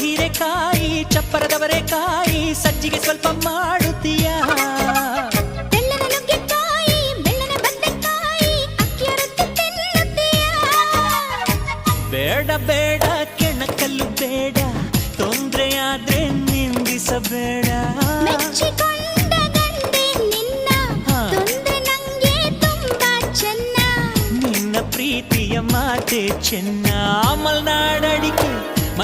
ಹೀರೆಕಾಯಿ ಚಪ್ಪರದವರೆಕಾಯಿ ಸಜ್ಜಿಗೆ ಸ್ವಲ್ಪ ಮಾಡುತ್ತೀಯಾ? ಬೇಡ ಬೇಡ ಕೆಣಕಲ್ಲು ಬೇಡ ತೊಂದರೆ ಆದ್ರೆ ನಿಂದಿಸಬೇಡ. ನಿನ್ನ ಪ್ರೀತಿಯ ಮಾತೆ ಚೆನ್ನ. ತೊಂದ್ರೆ